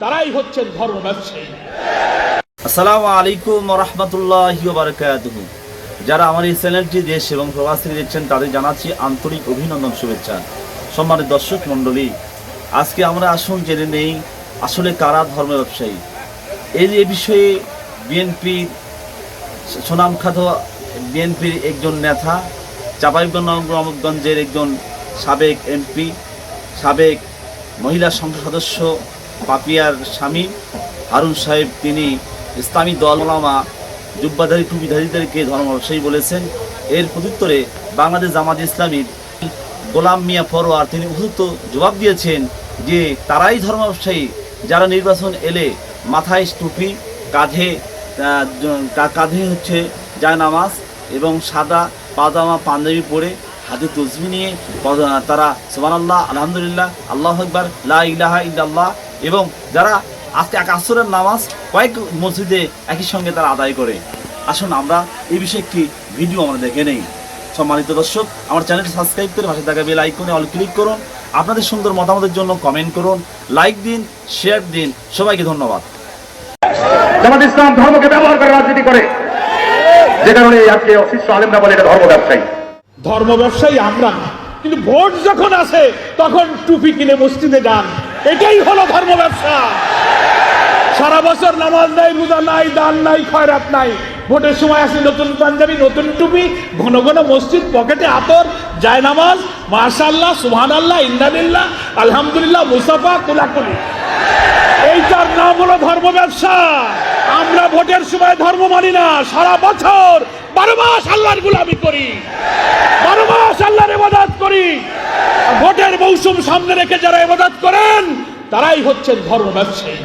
তারাই হচ্ছেন ধর্ম ব্যবসায়ী। আসসালামু আলাইকুম রহমতুল্লাহ বারকাতুহু। যারা আমার এই চ্যানেলটি দেশ এবং প্রবাস থেকে দেখছেন, তাদের জানাচ্ছি আন্তরিক অভিনন্দন, শুভেচ্ছা। সম্মানিত দর্শক মণ্ডলী, আজকে আমরা আসুন জেনে নেই আসলে কারা ধর্ম ব্যবসায়ী। এই এ বিষয়ে বিএনপির সুনামখ্যাত বিএনপির একজন নেতা চাঁপাইগঞ্জের একজন সাবেক এমপি, সাবেক মহিলা সংসদ সদস্য পাপিয়ার স্বামী হারুন সাহেব, তিনি ইসলামী দল ওলামা জুব্বাধারী, টুপিধারীদেরকে ধর্ম ব্যবসায়ী বলেছেন। এর প্রত্যুত্তরে বাংলাদেশ জামাত ইসলামীর গোলাম মিয়া ফরোয়ার তিনি উপযুক্ত জবাব দিয়েছেন যে তারাই ধর্ম ব্যবসায়ী যারা নির্বাচন এলে মাথায় টুপি, কাঁধে কাঁধে হচ্ছে জায়নামাজ এবং সাদা পাজামা, পাঞ্জাবি পরে হাতে তসবি নিয়ে, তারা সোমান আল্লাহ আলহামদুলিল্লাহ, আল্লাহ আকবর, লা ইলাহা ইল্লাল্লাহ এবং যারা আজকে এক আসরের নামাজ কয়েক মসজিদে একই সঙ্গে তারা আদায় করে। আসুন আমরা এই বিষয়ে একটি ভিডিও আমরা দেখে নেই। সম্মানিত দর্শক আমার চ্যানেলটি সাবস্ক্রাইব করে পাশে থাকা বেল আইকনে অল ক্লিক করুন। আপনাদের সুন্দর মতামতের জন্য কমেন্ট করুন লাইক দিন শেয়ার দিন। সবাইকে ধন্যবাদ। জামাত ইসলাম ধর্মকে ব্যবহার করে রাজনীতি করে। যে কারণে আজকে অশিষ্ট আলেমরা বলে এটা ধর্ম ব্যবসায়ী। ধর্ম ব্যবসায়ী আমরা কিন্তু ভোট যখন আসে তখন টুপি কিনে মসজিদে যান। এটাই হলো ধর্ম ব্যবসা। সারা বছর নামাজ নাই, রোজা নাই, দান নাই, খয়রাত নাই। ভোটের সময় আসে নতুন পাঞ্জাবি, নতুন টুপি, ঘন ঘন মসজিদ, পকেটে আতর যায় নামাজ মাশাল্লাহ সুহান আল্লাহ ইন্দানিল্লাহ আলহামদুলিল্লাহ মুসাফা কুলাকুলি এইটার নাম হলো ধর্ম ব্যবসা। আমরা ভোটের সময় ধর্ম মানি না। সারা বছর বারো মাস আল্লাহর গুলামি করি। বারো মাস আল্লাহর ইবাদত করি। ভোটের মৌসুম সামনে রেখে যারা করেন তারাই হচ্ছেন ধর্ম ব্যবসায়ী।